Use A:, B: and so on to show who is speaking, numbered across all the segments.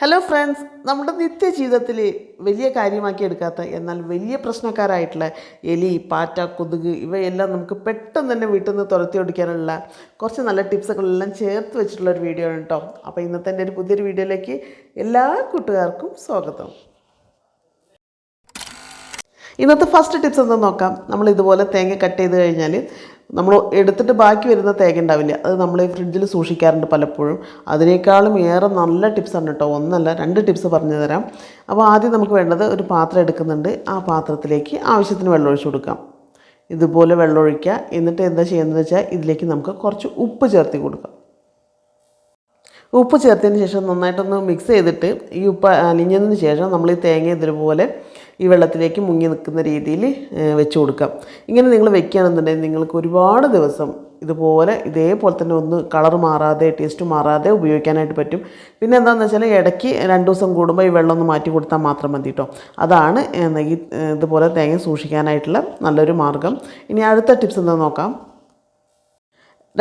A: Hello friends നമ്മുടെ നിത്യജീവിതത്തിൽ വലിയ കാര്യമാക്കി എടുക്കാത്ത എന്നാൽ വലിയ പ്രശ്നക്കാരായിട്ടുള്ള എലി പാറ്റ കൊതുക് ഇവയെല്ലാം നമുക്ക് പെട്ടെന്ന് തന്നെ വീട്ടിൽ നിന്ന് തുരത്തി ഓടിക്കാനുള്ള കുറച്ച് നല്ല ടിപ്സുകളെല്ലാം ചേർത്ത് വെച്ചിട്ടുള്ള ഒരു വീഡിയോ ആണ് കേട്ടോ അപ്പോൾ ഇന്നത്തെ എന്റെ ഒരു പുതിയൊരു വീഡിയോയിലേക്ക് എല്ലാ കൂട്ടുകാർക്കും സ്വാഗതം. ഇന്നത്തെ ഫസ്റ്റ് ടിപ്സ് എന്താ നോക്കാം. നമ്മൾ ഇതുപോലെ തേങ്ങ കട്ട് ചെയ്ത് കഴിഞ്ഞാൽ നമ്മൾ എടുത്തിട്ട് ബാക്കി വരുന്ന തേങ്ങ ഉണ്ടാവില്ല. അത് നമ്മൾ ഫ്രിഡ്ജിൽ സൂക്ഷിക്കാറുണ്ട് പലപ്പോഴും. അതിനേക്കാളും ഏറെ നല്ല ടിപ്സാണ് കേട്ടോ. ഒന്നല്ല രണ്ട് ടിപ്സ് പറഞ്ഞു തരാം. അപ്പോൾ ആദ്യം നമുക്ക് വേണ്ടത് ഒരു പാത്രം എടുക്കുന്നുണ്ട്. ആ പാത്രത്തിലേക്ക് ആവശ്യത്തിന് വെള്ളം ഒഴിച്ചു കൊടുക്കാം. ഇതുപോലെ വെള്ളം ഒഴിക്കുക. എന്നിട്ട് എന്താ ചെയ്യുന്നത് വെച്ചാൽ ഇതിലേക്ക് നമുക്ക് കുറച്ച് ഉപ്പ് ചേർത്തി കൊടുക്കാം. ഉപ്പ് ചേർത്തതിന് ശേഷം നന്നായിട്ടൊന്ന് മിക്സ് ചെയ്തിട്ട് ഈ ഉപ്പ് അലിഞ്ഞതിന് ശേഷം നമ്മൾ ഈ തേങ്ങ ഇതുപോലെ ഈ വെള്ളത്തിലേക്ക് മുങ്ങി നിൽക്കുന്ന രീതിയിൽ വെച്ച് കൊടുക്കാം. ഇങ്ങനെ നിങ്ങൾ വെക്കുകയാണെന്നുണ്ടെങ്കിൽ നിങ്ങൾക്ക് ഒരുപാട് ദിവസം ഇതുപോലെ ഇതേപോലെ തന്നെ ഒന്ന് കളർ മാറാതെ ടേസ്റ്റ് മാറാതെ ഉപയോഗിക്കാനായിട്ട് പറ്റും. പിന്നെ എന്താണെന്ന് വെച്ചാൽ ഇടയ്ക്ക് രണ്ട് ദിവസം കൂടുമ്പോൾ ഈ വെള്ളം ഒന്ന് മാറ്റി കൊടുത്താൽ മാത്രം മതി കേട്ടോ അതാണ് ഈ ഇതുപോലെ തേങ്ങ സൂക്ഷിക്കാനായിട്ടുള്ള നല്ലൊരു മാർഗം. ഇനി അടുത്ത ടിപ്സ് എന്താ നോക്കാം.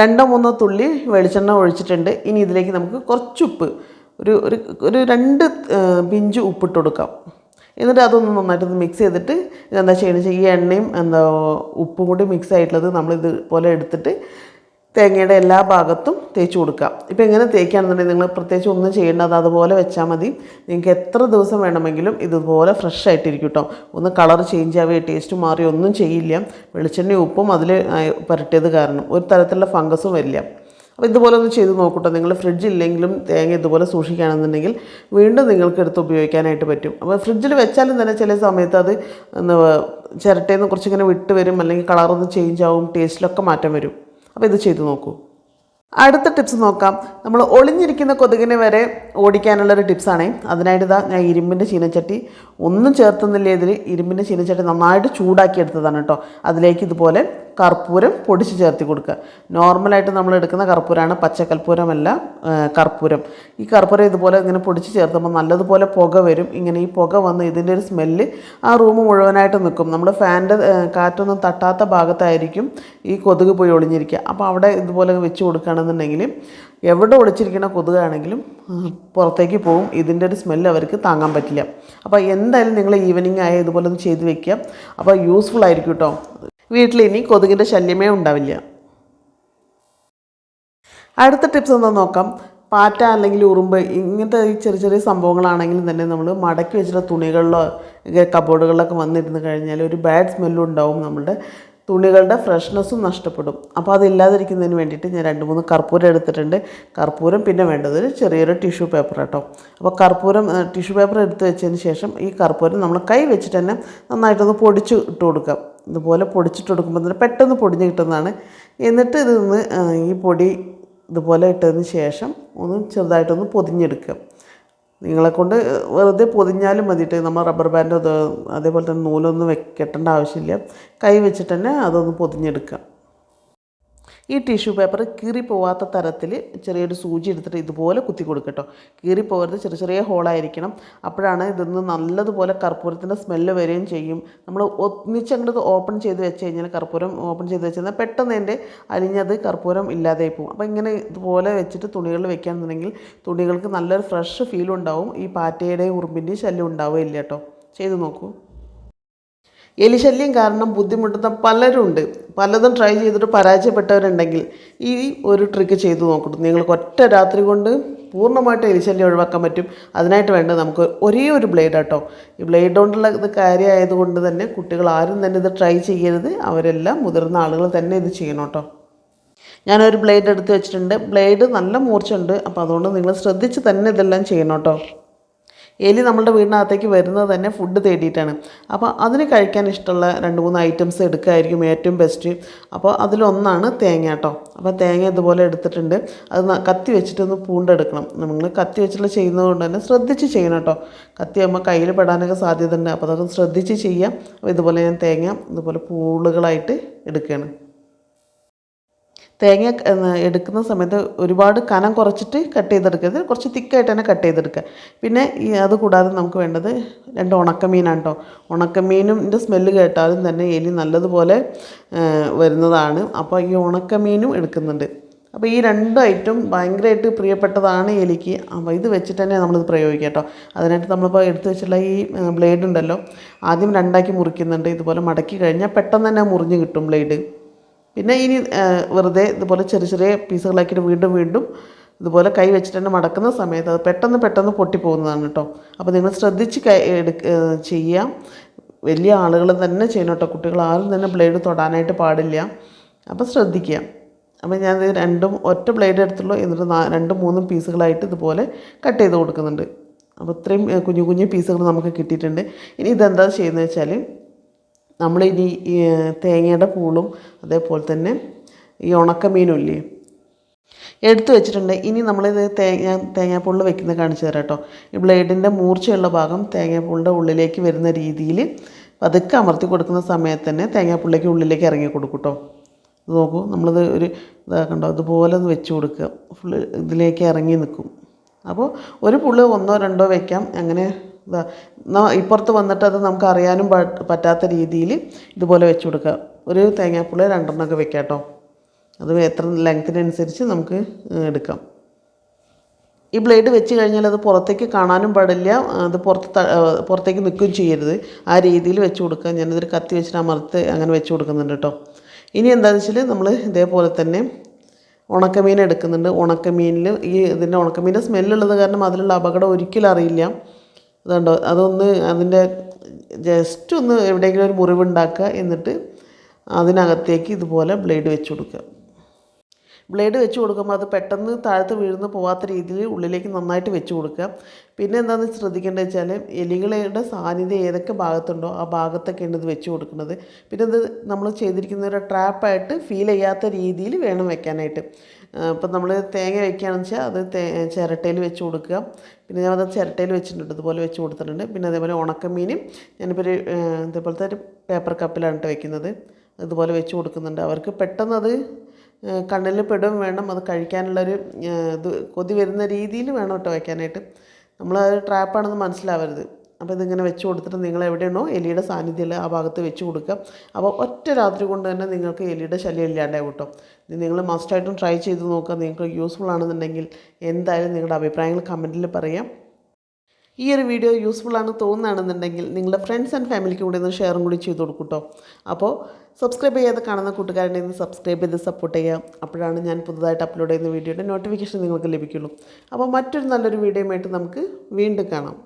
A: രണ്ടോ മൂന്നോ തുള്ളി വെളിച്ചെണ്ണ ഒഴിച്ചിട്ടുണ്ട്. ഇനി ഇതിലേക്ക് നമുക്ക് കുറച്ച് ഉപ്പ് ഒരു ഒരു രണ്ട് പിഞ്ച് ഉപ്പിട്ട് കൊടുക്കാം. എന്നിട്ട് അതൊന്ന് നന്നായിട്ട് മിക്സ് ചെയ്തിട്ട് എന്താ ചെയ്യണമെന്ന് വെച്ചാൽ ഈ എണ്ണയും എന്താ ഉപ്പും കൂടി മിക്സ് ആയിട്ടുള്ളത് നമ്മൾ ഇതുപോലെ എടുത്തിട്ട് തേങ്ങയുടെ എല്ലാ ഭാഗത്തും തേച്ച് കൊടുക്കുക ഇപ്പോൾ എങ്ങനെ തേക്കുകയാണെന്നുണ്ടെങ്കിൽ നിങ്ങൾ പ്രത്യേകിച്ച് ഒന്നും ചെയ്യേണ്ട അത് അതുപോലെ വെച്ചാൽ മതി. നിങ്ങൾക്ക് എത്ര ദിവസം വേണമെങ്കിലും ഇതുപോലെ ഫ്രഷ് ആയിട്ടിരിക്കും കേട്ടോ ഒന്ന് കളർ ചേഞ്ച് ആവുകയോ ടേസ്റ്റ് മാറി ഒന്നും ചെയ്യില്ല. വെളിച്ചെണ്ണയും ഉപ്പും അതിൽ പുരട്ടിയത് കാരണം. ഒരു തരത്തിലുള്ള ഫംഗസും വരില്ല. അപ്പോൾ ഇതുപോലെ ഒന്ന് ചെയ്ത് നോക്കൂട്ടോ നിങ്ങൾ ഫ്രിഡ്ജ് ഇല്ലെങ്കിലും തേങ്ങ ഇതുപോലെ സൂക്ഷിക്കുകയാണെന്നുണ്ടെങ്കിൽ വീണ്ടും നിങ്ങൾക്ക് എടുത്ത് ഉപയോഗിക്കാനായിട്ട് പറ്റും. അപ്പോൾ ഫ്രിഡ്ജിൽ വെച്ചാലും തന്നെ ചില സമയത്ത് അത് ചിരട്ടയിൽ നിന്ന് കുറച്ചിങ്ങനെ വിട്ട് വരും അല്ലെങ്കിൽ കളറൊന്ന് ചേഞ്ച് ആവും ടേസ്റ്റിലൊക്കെ മാറ്റം വരും. അപ്പോൾ ഇത് ചെയ്ത് നോക്കൂ. അടുത്ത ടിപ്സ് നോക്കാം. നമ്മൾ ഒളിഞ്ഞിരിക്കുന്ന കൊതുകിനെ വരെ ഓടിക്കാനുള്ളൊരു ടിപ്സാണ് അതിനായിട്ട് ഇതാ ഞാൻ ഇരുമ്പിന്റെ ചീനച്ചട്ടി ഒന്നും ചേർത്തുന്നില്ല ഇതിൽ ഇരുമ്പിന്റെ ചീനച്ചട്ടി നന്നായിട്ട് ചൂടാക്കി എടുത്തതാണ് കേട്ടോ അതിലേക്ക് ഇതുപോലെ കർപ്പൂരം പൊടിച്ച് ചേർത്തി കൊടുക്കുക. നോർമലായിട്ട് നമ്മൾ എടുക്കുന്ന കർപ്പൂരമാണ് പച്ചക്കർപ്പൂരമല്ല ആ, കർപ്പൂരം. ഈ കർപ്പൂരം ഇതുപോലെ ഇങ്ങനെ പൊടിച്ച് ചേർത്തുമ്പോൾ നല്ലതുപോലെ പുക വരും. ഇങ്ങനെ ഈ പുക വന്ന് ഇതിന്റെ ഒരു സ്മെല്ല് ആ റൂം മുഴുവനായിട്ട് നിൽക്കും. നമ്മൾ ഫാനിന്റെ കാറ്റൊന്നും തട്ടാത്ത ഭാഗത്തായിരിക്കും ഈ കൊതുക് പോയി ഒളിഞ്ഞിരിക്കുക. അപ്പോൾ അവിടെ ഇതുപോലെ വെച്ച് കൊടുക്കുകയാണെന്നുണ്ടെങ്കിൽ എവിടെ ഒളിച്ചിരിക്കുന്ന കൊതുകാണെങ്കിലും പുറത്തേക്ക് പോകും ഇതിന്റെ ഒരു സ്മെല്ല് അവർക്ക് താങ്ങാൻ പറ്റില്ല. അപ്പോൾ എന്തായാലും നിങ്ങൾ ഈവനിങ് ആയ ഇതുപോലെ ഒന്ന് ചെയ്ത് വെക്കുക. അപ്പോൾ യൂസ്ഫുൾ ആയിരിക്കും കേട്ടോ. വീട്ടിൽ ഇനി കൊതുകിന്റെ ശല്യമേ ഉണ്ടാവില്ല. അടുത്ത ടിപ്സ് എന്താ നോക്കാം. പാറ്റ അല്ലെങ്കിൽ ഉറുമ്പ് ഇങ്ങനത്തെ ഈ ചെറിയ ചെറിയ സംഭവങ്ങളാണെങ്കിലും തന്നെ നമ്മൾ മടക്കി വെച്ചിട്ട് തുണികളിലോ കബോർഡുകളിലൊക്കെ വന്നിരുന്ന് കഴിഞ്ഞാൽ ഒരു ബാഡ് സ്മെല്ലും ഉണ്ടാവും. നമ്മുടെ തുണികളുടെ ഫ്രഷ്നെസ്സും നഷ്ടപ്പെടും. അപ്പോൾ അതില്ലാതിരിക്കുന്നതിന് വേണ്ടിയിട്ട് ഞാൻ രണ്ട് മൂന്ന് കർപ്പൂരം എടുത്തിട്ടുണ്ട്. കർപ്പൂരം പിന്നെ വേണ്ടത് ഒരു ചെറിയൊരു ടിഷ്യൂ പേപ്പർ കേട്ടോ അപ്പോൾ കർപ്പൂരം ടിഷ്യൂ പേപ്പർ എടുത്ത് വെച്ചതിന് ശേഷം ഈ കർപ്പൂരം നമ്മൾ കൈ വെച്ചിട്ട് തന്നെ നന്നായിട്ടൊന്ന് പൊടിച്ച് ഇട്ട് കൊടുക്കാം. ഇതുപോലെ പൊടിച്ചിട്ട് കൊടുക്കുമ്പോൾ തന്നെ പെട്ടെന്ന് പൊടിഞ്ഞ് കിട്ടുന്നതാണ്. എന്നിട്ട് ഇത് നിന്ന് ഈ പൊടി ഇതുപോലെ ഇട്ടതിന് ശേഷം ഒന്ന് ചെറുതായിട്ടൊന്ന് പൊതിഞ്ഞെടുക്കുക. നിങ്ങളെ കൊണ്ട് വെറുതെ പൊതിഞ്ഞാലും മതിയിട്ട് നമ്മൾ റബ്ബർ ബാൻഡ് അതേപോലെ തന്നെ നൂലൊന്നും വെക്കേണ്ട ആവശ്യമില്ല. കൈ വെച്ചിട്ട് തന്നെ അതൊന്ന് പൊതിഞ്ഞെടുക്കുക. ഈ ടിഷ്യൂ പേപ്പർ കീറി പോവാത്ത തരത്തിൽ ചെറിയൊരു സൂചി എടുത്തിട്ട് ഇതുപോലെ കുത്തി കൊടുക്കട്ടോ കീറി പോകരുത് ചെറിയ ചെറിയ ഹോളായിരിക്കണം അപ്പോഴാണ് ഇതൊന്ന് നല്ലതുപോലെ കർപ്പൂരത്തിന്റെ സ്മെല്ല് വരികയും ചെയ്യും. നമ്മൾ ഒന്നിച്ചങ്ങോട്ട് ഓപ്പൺ ചെയ്ത് വെച്ച് കഴിഞ്ഞാൽ കർപ്പൂരം ഓപ്പൺ ചെയ്ത് വെച്ച് കഴിഞ്ഞാൽ പെട്ടെന്ന് എന്റെ അലിഞ്ഞത് കർപ്പൂരം ഇല്ലാതെ പോകും. അപ്പോൾ ഇങ്ങനെ ഇതുപോലെ വെച്ചിട്ട് തുണികളിൽ വെക്കുകയാണെന്നുണ്ടെങ്കിൽ തുണികൾക്ക് നല്ലൊരു ഫ്രഷ് ഫീൽ ഉണ്ടാവും. ഈ പാറ്റയുടെയും ഉറുമ്പിന്റെയും ശല്യം ഉണ്ടാവുകയില്ല കേട്ടോ ചെയ്ത് നോക്കൂ. എലിശല്യം കാരണം ബുദ്ധിമുട്ടുന്ന പലരുണ്ട്. പലതും ട്രൈ ചെയ്തിട്ട് പരാജയപ്പെട്ടവരുണ്ടെങ്കിൽ ഈ ഒരു ട്രിക്ക് ചെയ്തു നോക്കണം നിങ്ങൾക്ക് ഒറ്റ രാത്രി കൊണ്ട് പൂർണമായിട്ട് എലിശല്യം ഒഴിവാക്കാൻ പറ്റും. അതിനായിട്ട് വേണ്ടത് നമുക്ക് ഒരേ ഒരു ബ്ലേഡ് കേട്ടോ ഈ ബ്ലേഡ് കൊണ്ടുള്ള ഇത് കാര്യമായതുകൊണ്ട് തന്നെ കുട്ടികൾ ആരും തന്നെ ഇത് ട്രൈ ചെയ്യരുത്. അവരെല്ലാം മുതിർന്ന ആളുകൾ തന്നെ ഇത് ചെയ്യണം കേട്ടോ. ഞാനൊരു ബ്ലേഡ് എടുത്ത് വെച്ചിട്ടുണ്ട്. ബ്ലേഡ് നല്ല മൂർച്ചയുണ്ട്. അപ്പോൾ അതുകൊണ്ട് നിങ്ങൾ ശ്രദ്ധിച്ച് തന്നെ ഇതെല്ലാം ചെയ്യണം കേട്ടോ. എലി നമ്മളുടെ വീടിനകത്തേക്ക് വരുന്നത് തന്നെ ഫുഡ് തേടിയിട്ടാണ്. അപ്പോൾ അതിന് കഴിക്കാൻ ഇഷ്ടമുള്ള രണ്ട് മൂന്ന് ഐറ്റംസ് എടുക്കുകയായിരിക്കും ഏറ്റവും ബെസ്റ്റ് അപ്പോൾ അതിലൊന്നാണ് തേങ്ങ കേട്ടോ. അപ്പോൾ തേങ്ങ ഇതുപോലെ എടുത്തിട്ടുണ്ട്. അത് കത്തി വെച്ചിട്ടൊന്ന് പൂണ്ടെടുക്കണം. നമ്മൾ കത്തി വെച്ചിട്ട് ചെയ്യുന്നത് കൊണ്ട് തന്നെ ശ്രദ്ധിച്ച് ചെയ്യണം കേട്ടോ. കത്തി ആകുമ്പോൾ കയ്യിൽ പെടാനൊക്കെ സാധ്യത ഉണ്ട് അപ്പോൾ അതൊക്കെ ശ്രദ്ധിച്ച് ചെയ്യാം. അപ്പോൾ ഇതുപോലെ ഞാൻ തേങ്ങ ഇതുപോലെ പൂളുകളായിട്ട് എടുക്കുകയാണ്. തേങ്ങ എടുക്കുന്ന സമയത്ത് ഒരുപാട് കനം കുറച്ചിട്ട് കട്ട് ചെയ്തെടുക്കരുത് കുറച്ച് തിക്കായിട്ട് തന്നെ കട്ട് ചെയ്തെടുക്കുക. പിന്നെ ഈ അത് കൂടാതെ നമുക്ക് വേണ്ടത് രണ്ട് ഉണക്കമീനാണ് കേട്ടോ ഉണക്കമീനിന്റെ സ്മെല്ല് കേട്ടാലും തന്നെ എലി നല്ലതുപോലെ വരുന്നതാണ്. അപ്പോൾ ഈ ഉണക്കമീനും എടുക്കുന്നുണ്ട്. അപ്പോൾ ഈ രണ്ട് ഐറ്റം ഭയങ്കരമായിട്ട് പ്രിയപ്പെട്ടതാണ് എലിക്ക്. അപ്പോൾ ഇത് വെച്ചിട്ട് തന്നെ നമ്മളിത് പ്രയോഗിക്കുക കേട്ടോ അതിനായിട്ട് നമ്മളിപ്പോൾ എടുത്തു വെച്ചിട്ടുള്ള ഈ ബ്ലേഡ് ഉണ്ടല്ലോ. ആദ്യം രണ്ടാക്കി മുറിക്കുന്നുണ്ട്. ഇതുപോലെ മടക്കി കഴിഞ്ഞാൽ പെട്ടെന്ന് തന്നെ മുറിഞ്ഞ് കിട്ടും ബ്ലേഡ് പിന്നെ ഇനി വെറുതെ ഇതുപോലെ ചെറിയ ചെറിയ പീസുകളാക്കിയിട്ട് വീണ്ടും വീണ്ടും ഇതുപോലെ കൈ വെച്ചിട്ട് തന്നെ മടക്കുന്ന സമയത്ത് അത് പെട്ടെന്ന് പെട്ടെന്ന് പൊട്ടിപ്പോകുന്നതാണ് കേട്ടോ. അപ്പോൾ നിങ്ങൾ ശ്രദ്ധിച്ച് കൈ എടുക്ക ചെയ്യാം. വലിയ ആളുകൾ തന്നെ ചെയ്യണം കേട്ടോ. കുട്ടികൾ ആരും തന്നെ ബ്ലേഡ് തൊടാനായിട്ട് പാടില്ല. അപ്പോൾ ശ്രദ്ധിക്കുക. അപ്പോൾ ഞാൻ രണ്ടും ഒറ്റ ബ്ലേഡ് എടുത്തുള്ളൂ. എന്നിട്ട് രണ്ടും മൂന്നും പീസുകളായിട്ട് ഇതുപോലെ കട്ട് ചെയ്ത് കൊടുക്കുന്നുണ്ട്. അപ്പോൾ ഇത്രയും കുഞ്ഞു കുഞ്ഞു പീസുകൾ നമുക്ക് കിട്ടിയിട്ടുണ്ട്. ഇനി ഇതെന്താ ചെയ്യുന്നത് വെച്ചാൽ നമ്മളിനി തേങ്ങയുടെ പൂളും അതേപോലെ തന്നെ ഈ ഉണക്കമീനും ഇല്ലേ എടുത്തു വെച്ചിട്ടുണ്ട്. ഇനി നമ്മളിത് തേങ്ങ തേങ്ങാപ്പൂളിൽ വെക്കുന്നത് കാണിച്ചു തരാം കേട്ടോ. ഈ ബ്ലേഡിന്റെ മൂർച്ചയുള്ള ഭാഗം തേങ്ങാപ്പൂളിന്റെ ഉള്ളിലേക്ക് വരുന്ന രീതിയിൽ പതുക്കെ അമർത്തി കൊടുക്കുന്ന സമയത്ത് തന്നെ തേങ്ങാപ്പുള്ളിലേക്ക് ഉള്ളിലേക്ക് ഇറങ്ങി കൊടുക്കും കേട്ടോ. നോക്കൂ നമ്മളിത് ഒരു ഇതാക്കണ്ടോ ഇതുപോലെ ഒന്ന് വെച്ച് കൊടുക്കുക. ഫുള്ള് ഇതിലേക്ക് ഇറങ്ങി നിൽക്കും. അപ്പോൾ ഒരു പുള്ളി ഒന്നോ രണ്ടോ വെക്കാം. അങ്ങനെ ഇപ്പുറത്ത് വന്നിട്ട് അത് നമുക്ക് അറിയാനും പറ്റാത്ത രീതിയിൽ ഇതുപോലെ വെച്ച് കൊടുക്കുക. ഒരു തേങ്ങാപ്പുള്ളി രണ്ടെണ്ണമൊക്കെ വെക്കാം കേട്ടോ. അത് എത്ര ലെങ്ത്തിനനുസരിച്ച് നമുക്ക് എടുക്കാം. ഈ ബ്ലേഡ് വെച്ച് കഴിഞ്ഞാൽ അത് പുറത്തേക്ക് കാണാനും പാടില്ല. അത് പുറത്ത് പുറത്തേക്ക് നിൽക്കുകയും ചെയ്യരുത്. ആ രീതിയിൽ വെച്ച് കൊടുക്കുക. ഞാനിതൊരു കത്തി വെച്ചിട്ട് അമർത്ത് അങ്ങനെ വെച്ച് കൊടുക്കുന്നുണ്ട് കേട്ടോ. ഇനി എന്താണെന്ന് വെച്ചാൽ നമ്മൾ ഇതേപോലെ തന്നെ ഉണക്കമീൻ എടുക്കുന്നുണ്ട്. ഉണക്കമീനിൽ ഈ ഇതിന്റെ ഉണക്കമീന്റെ സ്മെല്ലുള്ളത് കാരണം അതിലുള്ള അപകടം ഒരിക്കലും അറിയില്ല. അതുണ്ടോ അതൊന്ന് അതിന്റെ ജസ്റ്റ് ഒന്ന് എവിടെയെങ്കിലും ഒരു മുറിവുണ്ടാക്കുക എന്നിട്ട് അതിനകത്തേക്ക് ഇതുപോലെ ബ്ലേഡ് വെച്ച് കൊടുക്കുക. ബ്ലേഡ് വെച്ച് കൊടുക്കുമ്പോൾ അത് പെട്ടെന്ന് താഴത്ത് വീഴുന്ന പോവാത്ത രീതിയിൽ ഉള്ളിലേക്ക് നന്നായിട്ട് വെച്ച് കൊടുക്കുക. പിന്നെ എന്താണെന്ന് ശ്രദ്ധിക്കേണ്ടത് വെച്ചാൽ എലികളുടെ സാന്നിധ്യം ഏതൊക്കെ ഭാഗത്തുണ്ടോ ആ ഭാഗത്തൊക്കെയാണ് ഇത് വെച്ച് കൊടുക്കുന്നത്. പിന്നെ ഇത് നമ്മൾ ചെയ്തിരിക്കുന്ന ഒരു ട്രാപ്പായിട്ട് ഫീൽ ചെയ്യാത്ത രീതിയിൽ വേണം വെക്കാനായിട്ട്. ഇപ്പം നമ്മൾ തേങ്ങ വയ്ക്കുകയാണെന്ന് വെച്ചാൽ അത് തേ ചിരട്ടയിൽ വെച്ച് കൊടുക്കുക. പിന്നെ ഞാനത് ചിരട്ടയിൽ വെച്ചിട്ടുണ്ട് ഇതുപോലെ വെച്ച് കൊടുത്തിട്ടുണ്ട്. പിന്നെ അതേപോലെ ഉണക്കമീനും ഞാനിപ്പോൾ ഒരു ഇതേപോലത്തെ ഒരു പേപ്പർ കപ്പിലാണ് കേട്ടോ വെക്കുന്നത്. ഇതുപോലെ വെച്ച് കൊടുക്കുന്നുണ്ട്. അവർക്ക് പെട്ടെന്ന് അത് ഏഹ് കണ്ണിൽ പെടും വേണം അത് കഴിക്കാനുള്ളൊരു ഇത് കൊതി വരുന്ന രീതിയിൽ വേണം കേട്ടോ വയ്ക്കാനായിട്ട് നമ്മൾ അത് ട്രാപ്പാണെന്ന് മനസ്സിലാവരുത്. അപ്പോൾ ഇതിങ്ങനെ വെച്ച് കൊടുത്തിട്ട് നിങ്ങൾ എവിടെയാണോ എലിയുടെ സാന്നിധ്യമുള്ള ആ ഭാഗത്ത് വെച്ച് കൊടുക്കുക. അപ്പോൾ ഒറ്റ രാത്രി കൊണ്ട് തന്നെ നിങ്ങൾക്ക് എലിയുടെ ശല്യം ഇല്ലാണ്ടാവും കിട്ടും. നിങ്ങൾ മസ്റ്റായിട്ടും ട്രൈ ചെയ്ത് നോക്കുക. നിങ്ങൾക്ക് യൂസ്ഫുൾ ആണെന്നുണ്ടെങ്കിൽ എന്തായാലും നിങ്ങളുടെ അഭിപ്രായങ്ങൾ കമന്റിൽ പറയാം. ഈ ഒരു വീഡിയോ യൂസ്ഫുൾ ആണ് തോന്നുകയാണെന്നുണ്ടെങ്കിൽ നിങ്ങളുടെ ഫ്രണ്ട്സ് ആൻഡ് ഫാമിലിക്ക് കൂടി ഒന്ന് ഷെയറും കൂടി ചെയ്ത് കൊടുക്കൂട്ടോ കേട്ടോ അപ്പോൾ സബ്സ്ക്രൈബ് ചെയ്യാതെ കാണുന്ന കൂട്ടുകാരുടെ ഒന്ന് സബ്സ്ക്രൈബ് ചെയ്ത് സപ്പോർട്ട് ചെയ്യുക. അപ്പോഴാണ് ഞാൻ പുതുതായിട്ട് അപ്ലോഡ് ചെയ്യുന്ന വീഡിയോയുടെ നോട്ടിഫിക്കേഷൻ നിങ്ങൾക്ക് ലഭിക്കുള്ളൂ. അപ്പോൾ മറ്റൊരു നല്ലൊരു വീഡിയോയുമായിട്ട് നമുക്ക് വീണ്ടും കാണാം.